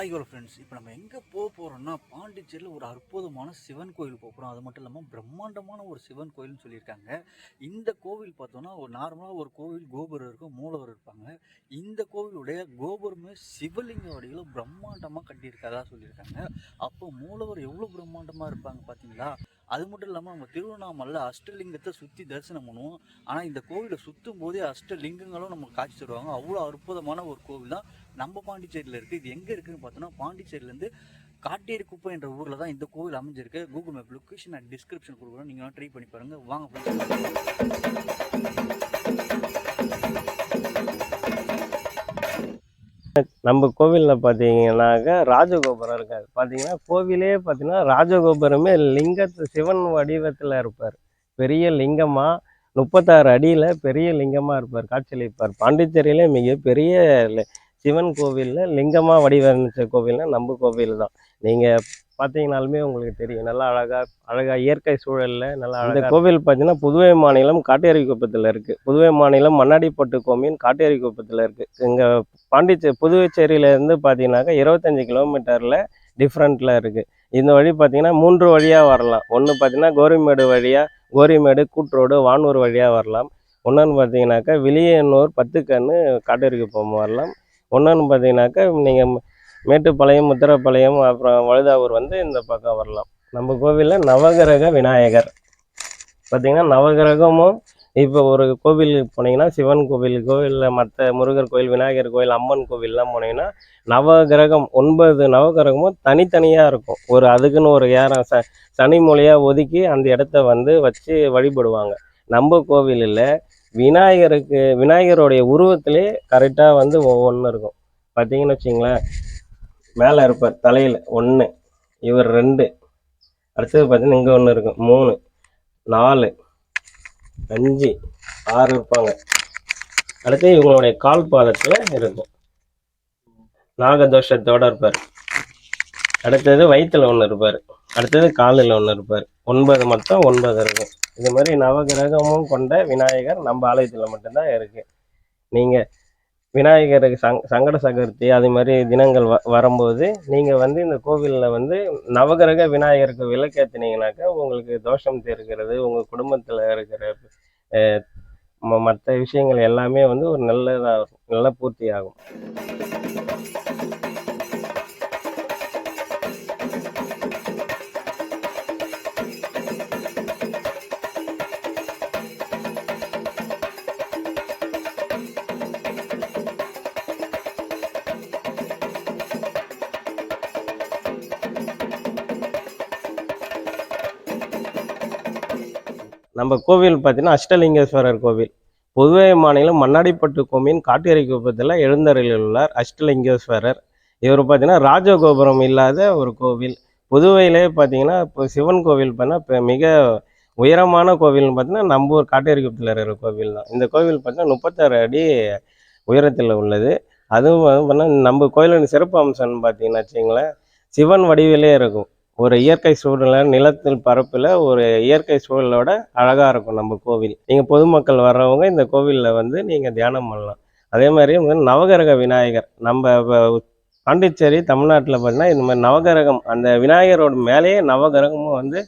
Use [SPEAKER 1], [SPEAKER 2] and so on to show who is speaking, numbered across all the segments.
[SPEAKER 1] Hi hello friends இப்போ நம்ம எங்கே போக போகிறோம்னா பாண்டிச்சேரியில் ஒரு அற்புதமான சிவன் கோயில் போக போகிறோம் அது மட்டும் இல்லாமல் பிரம்மாண்டமான ஒரு சிவன் கோயில்னு சொல்லியிருக்காங்க. இந்த கோவில் பார்த்தோன்னா ஒரு நார்மலாக ஒரு கோவில் கோபுரம் இருக்கும் மூலவர் இருப்பாங்க. இந்த கோவிலுடைய கோபுரமே சிவலிங்க வடிவில் பிரம்மாண்டமாக கட்டியிருக்கதா சொல்லியிருக்காங்க. அப்போ மூலவர் எவ்வளோ பிரம்மாண்டமாக இருப்பாங்க பார்த்தீங்களா? அது மட்டும் இல்லாமல் நம்ம திருவண்ணாமலையில் அஷ்டலிங்கத்தை சுற்றி தரிசனம் பண்ணுவோம். ஆனால் இந்த கோவிலை சுற்றும் போதே அஷ்டலிங்கங்களும் நமக்கு காட்சி தருவாங்க. அவ்வளோ அற்புதமான ஒரு கோவில் தான். நம்ம பாண்டிச்சேரியில் இருக்குது இது எங்கே இருக்குதுன்னு பார்த்தோன்னா பாண்டிச்சேரியிலேருந்து காட்டேரி குப்பை என்ற ஊரில் தான் இந்த கோவில் அமைஞ்சிருக்கு. Google map location and description கொடுக்குறோம். நீங்கள் ட்ரை பண்ணி பாருங்கள் வாங்க
[SPEAKER 2] நம்ம கோவிலில் பார்த்தீங்கன்னாக்க ராஜகோபுரம் இருக்காது பார்த்தீங்கன்னா கோவிலே பார்த்தீங்கன்னா ராஜகோபுரமே லிங்கத்து சிவன் வடிவத்தில் இருப்பார். பெரிய லிங்கமாக முப்பத்தாறு அடியில் பெரிய லிங்கமாக இருப்பார் காட்சியளிப்பார். பாண்டிச்சேரியிலே மிக பெரிய சிவன் கோவிலில் லிங்கமாக வடிவமைச்ச கோவில்னா நம்ம கோவில் தான் நீங்கள் பார்த்தீங்கனாலுமே உங்களுக்கு தெரியும். நல்லா அழகாக அழகாக இயற்கை சூழலில் நல்லா இந்த கோவில் பார்த்தீங்கன்னா புதுவை மாநிலம் காட்டேரி குப்பத்தில் இருக்குது புதுவை மாநிலம் மண்ணாடிப்பட்டு கோமின் காட்டேரி குப்பத்தில் இருக்குது இங்கே பாண்டிச்சேரி புதுச்சேரியிலேருந்து பார்த்தீங்கன்னாக்கா இருபத்தஞ்சி கிலோமீட்டரில் டிஃப்ரெண்ட்டில் இருக்குது இந்த வழி பார்த்தீங்கன்னா மூன்று வழியாக வரலாம். ஒன்று பார்த்தீங்கன்னா கோரிமேடு வழியாக கோரிமேடு கூட்ரோடு வானூர் வழியாக வரலாம். ஒன்னொன்று பார்த்தீங்கன்னாக்கா விளியனூர் பத்துக்கன்று காட்டேரிக்கு போக வரலாம். ஒன்றுன்னு பார்த்தீங்கன்னாக்கா நீங்கள் மேட்டுப்பாளையம் முத்திரப்பாளையம் அப்புறம் வழுதாவூர் வந்து இந்த பக்கம் வரலாம். நம்ம கோவிலில் நவகிரக விநாயகர். பார்த்தீங்கன்னா நவகிரகமும் இப்போ ஒரு கோவிலுக்கு போனீங்கன்னா சிவன் கோவில் கோவிலில் மற்ற முருகர் கோவில் விநாயகர் கோவில் அம்மன் கோவில்லாம் போனீங்கன்னா நவகிரகம் ஒன்பது நவகிரகமும் தனித்தனியாக இருக்கும். ஒரு அதுக்குன்னு ஒரு ஏறம் ச சனி மூலையாக ஒதுக்கி அந்த இடத்த வந்து வச்சு வழிபடுவாங்க. நம்ம கோவிலில் விநாயகருக்கு விநாயகருடைய உருவத்திலே கரெக்டாக வந்து ஒவ்வொன்று இருக்கும். பார்த்தீங்கன்னு வச்சிங்களேன் மேலே இருப்பார் தலையில் ஒன்று இவர் ரெண்டு. அடுத்தது பார்த்தீங்கன்னா இங்கே ஒன்று இருக்கும் மூணு நாலு அஞ்சு ஆறு இருப்பாங்க. அடுத்து இவங்களுடைய கால் பாதத்தில் இருக்கும். நாகதோஷத்தோடு இருப்பார். அடுத்தது வயிற்றுல ஒன்று இருப்பார். அடுத்தது காலில் ஒன்று இருப்பார். ஒன்பது மொத்தம் ஒன்பது இருக்கும். இது மாதிரி நவகிரகமும் கொண்ட விநாயகர் நம்ம ஆலயத்தில் மட்டும்தான் இருக்குது நீங்கள் விநாயகருக்கு சங் சங்கட சதுர்த்தி அது மாதிரி தினங்கள் வ வரும்போது நீங்கள் வந்து இந்த கோவிலில் வந்து நவகிரக விநாயகருக்கு விளக்கேற்றினீங்கனாக்கா உங்களுக்கு தோஷம் தீர்க்கிறது உங்கள் குடும்பத்தில் இருக்கிற மற்ற விஷயங்கள் எல்லாமே வந்து ஒரு நல்லதாக நல்ல பூர்த்தி ஆகும் நம்ம கோவில் பார்த்தீங்கன்னா அஷ்டலிங்கேஸ்வரர் கோவில். புதுவை மாநிலம் மண்ணாடிப்பட்டு கோமியின் காட்டேரி குப்பத்தில் எழுந்தருளில் உள்ளார் அஷ்டலிங்கேஸ்வரர். இவர் பார்த்தீங்கன்னா ராஜகோபுரம் இல்லாத ஒரு கோவில். புதுவையிலே பார்த்தீங்கன்னா இப்போ சிவன் கோவில் பார்த்தீங்கன்னா இப்போ மிக உயரமான கோவில்னு பார்த்தீங்கன்னா நம்ம ஊர் காட்டேரி இருக்கிற கோவில் தான். இந்த கோவில் பார்த்தீங்கன்னா முப்பத்தாறு அடி உயரத்தில் உள்ளது. அதுவும் பார்த்தீங்கன்னா நம்ம கோயிலின் சிறப்பு அம்சம்னு பார்த்தீங்கன்னா வச்சிங்களேன் சிவன் வடிவிலே இருக்கும். ஒரு இயற்கை சூழல நிலத்தில் பரப்பில் ஒரு இயற்கை சூழலோட அழகாக இருக்கும் நம்ம கோவில். நீங்கள் பொதுமக்கள் வர்றவங்க இந்த கோவிலில் வந்து நீங்கள் தியானம் பண்ணலாம். அதே மாதிரி நவகிரக விநாயகர். நம்ம பாண்டிச்சேரி தமிழ்நாட்டில் பார்த்தீங்கன்னா இந்த மாதிரி நவகிரகம் அந்த விநாயகரோட மேலேயே நவகிரகமும் வந்து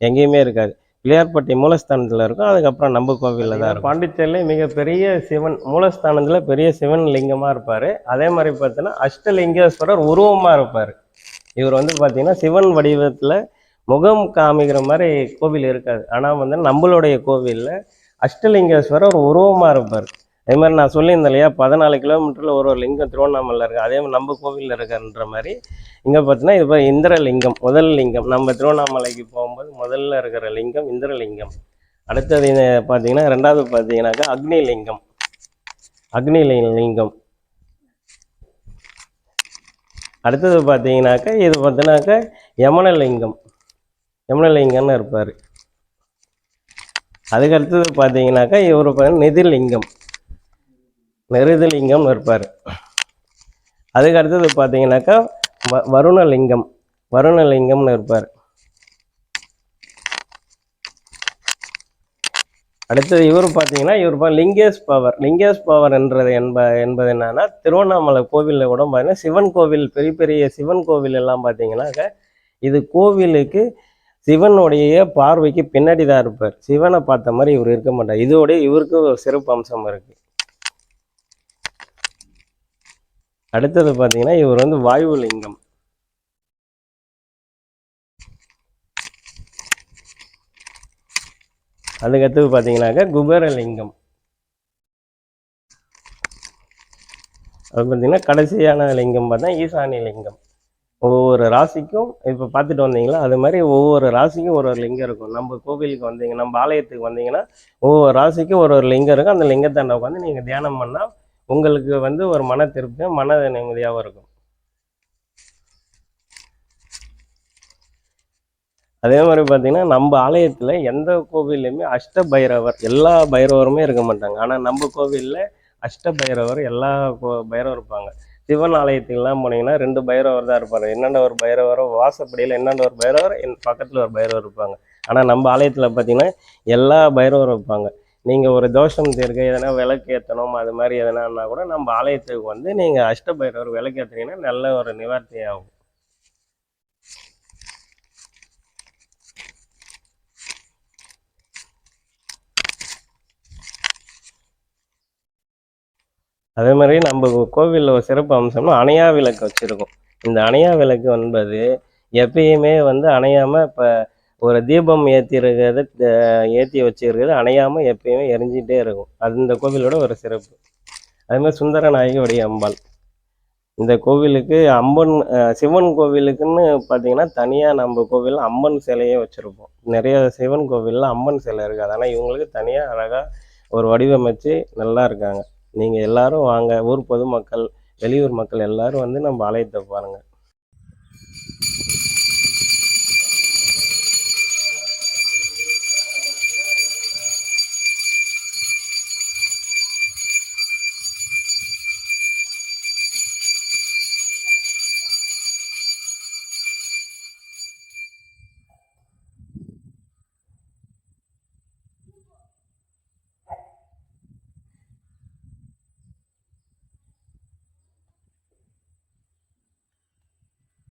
[SPEAKER 2] எங்கேயுமே இருக்காது. பிள்ளையார்பட்டி மூலஸ்தானத்தில் இருக்கும். அதுக்கப்புறம் நம்ம கோவிலில் தான் இருக்கும். பாண்டிச்சேரியிலே மிகப்பெரிய சிவன் மூலஸ்தானத்தில் பெரிய சிவன் லிங்கமாக இருப்பார். அதே மாதிரி பார்த்தீங்கன்னா அஷ்டலிங்கேஸ்வரர் உருவமாக இருப்பார். இவர் வந்து பார்த்தீங்கன்னா சிவன் வடிவத்தில் முகம் காமிக்கிற மாதிரி கோவில் இருக்காது. ஆனால் வந்து நம்மளுடைய கோவிலில் அஷ்டலிங்கேஸ்வரர் ஒரு உருவமாக இருப்பார். அதே மாதிரி நான் சொல்லியிருந்தேன் இல்லையா பதினாலு கிலோமீட்டரில் ஒரு ஒரு லிங்கம் திருவண்ணாமலையில் இருக்குது அதே மாதிரி நம்ம கோவிலில் இருக்கிறன்ற மாதிரி இங்கே பார்த்தீங்கன்னா இது இந்திரலிங்கம் முதல் லிங்கம். நம்ம திருவண்ணாமலைக்கு போகும்போது முதல்ல இருக்கிற லிங்கம் இந்திரலிங்கம். அடுத்தது பார்த்தீங்கன்னா ரெண்டாவது பார்த்தீங்கன்னாக்கா அக்னி லிங்கம் அக்னி லிங்கம். அடுத்தது பார்த்தீங்கன்னாக்கா இது பார்த்தீங்கன்னாக்கா யமனலிங்கம். யமனலிங்கம்னு இருப்பார். அதுக்கு அடுத்தது பார்த்தீங்கன்னாக்கா இவர் பார்த்தீங்கன்னா நிதிலிங்கம். நிருதிலிங்கம்னு இருப்பார். அதுக்கு அடுத்தது பார்த்தீங்கன்னாக்கா வ வருணலிங்கம். வருணலிங்கம்னு இருப்பார். அடுத்தது இவர் பார்த்தீங்கன்னா இவர் பா- லிங்கேஷ் பவர். லிங்கேஷ் பவர் என்றது என்ப என்பது என்னன்னா திருவண்ணாமலை கோவிலில் கூட பார்த்தீங்கன்னா சிவன் கோவில் பெரிய பெரிய சிவன் கோவில் எல்லாம் பார்த்தீங்கன்னாக்க இது கோவிலுக்கு சிவனுடைய பார்வைக்கு பின்னாடி தான் இருப்பார். சிவனை பார்த்த மாதிரி இவர் இருக்க மாட்டார். இதோடைய இவருக்கு ஒரு சிறப்பு அம்சம் இருக்கு. அடுத்தது பார்த்தீங்கன்னா இவர் வந்து வாயு லிங்கம் அதுக்கடுத்தது பார்த்தீங்கன்னாக்கா குபேரலிங்கம். அது பார்த்தீங்கன்னா கடைசியான லிங்கம் பார்த்தா ஈசானி லிங்கம். ஒவ்வொரு ராசிக்கும் இப்போ பார்த்துட்டு வந்தீங்களா? அது மாதிரி ஒவ்வொரு ராசிக்கும் ஒரு ஒரு லிங்கம் இருக்கும். நம்ம கோவிலுக்கு வந்தீங்க நம்ம ஆலயத்துக்கு வந்தீங்கன்னா ஒவ்வொரு ராசிக்கும் ஒரு ஒரு லிங்கம் இருக்கும். அந்த லிங்கத்தாண்ட உட்காந்து நீங்கள் தியானம் பண்ணால் உங்களுக்கு வந்து ஒரு மன திருப்தியும் மன நிம்மதியாகவும் இருக்கும். அதே மாதிரி பார்த்தீங்கன்னா நம்ம ஆலயத்தில் எந்த கோவில்லையுமே அஷ்ட பைரவர் எல்லா பைரவருமே இருக்க மாட்டாங்க. ஆனால் நம்ம கோவிலில் அஷ்ட பைரவர் எல்லா கோ- பைரவர் இருப்பாங்க. சிவன் ஆலயத்துக்குலாம் போனீங்கன்னா ரெண்டு பைரவர் தான் இருப்பார் என்னென்ன ஒரு பைரவரோ வாசப்படியில் என்னென்ன ஒரு பைரவர் என் பக்கத்தில் ஒரு பைரவர் இருப்பாங்க. ஆனால் நம்ம ஆலயத்தில் பார்த்தீங்கன்னா எல்லா பைரவரும் இருப்பாங்க. நீங்கள் ஒரு தோஷம் தீர்க்க எதனா விளக்கு ஏற்றணும் அது மாதிரி எதனான்னா கூட நம்ம ஆலயத்துக்கு வந்து நீங்கள் அஷ்ட பைரவர் விளக்கு ஏற்றுனீங்கன்னா நல்ல ஒரு நிவர்த்தி ஆகும் அதே மாதிரி நம்ம கோவிலில் ஒரு சிறப்பு அம்சம்னா அணையா விளக்கு வச்சுருக்கோம். இந்த அணையா விளக்கு என்பது எப்பயுமே வந்து அணையாமல் இப்போ ஒரு தீபம் ஏற்றிருக்கிறது ஏற்றி வச்சிருக்கிறது அணையாமல் எப்பயுமே எரிஞ்சிகிட்டே இருக்கும். அது இந்த கோவிலோட ஒரு சிறப்பு. அதே மாதிரி சுந்தர நாயகியுடைய அம்பாள். இந்த கோவிலுக்கு அம்மன் சிவன் கோவிலுக்குன்னு பார்த்தீங்கன்னா தனியாக நம்ம கோவிலில் அம்மன் சிலையே வச்சுருப்போம். நிறைய சிவன் கோவிலில் அம்மன் சிலை இருக்காது ஆனால் இவங்களுக்கு தனியாக அழகாக ஒரு வடிவமைச்சு நல்லா இருக்காங்க. நீங்கள் எல்லாரும் வாங்க ஊர் பொதுமக்கள் வெளியூர் மக்கள் எல்லாரும் வந்து நம்ம ஆலயத்தை பாருங்கள்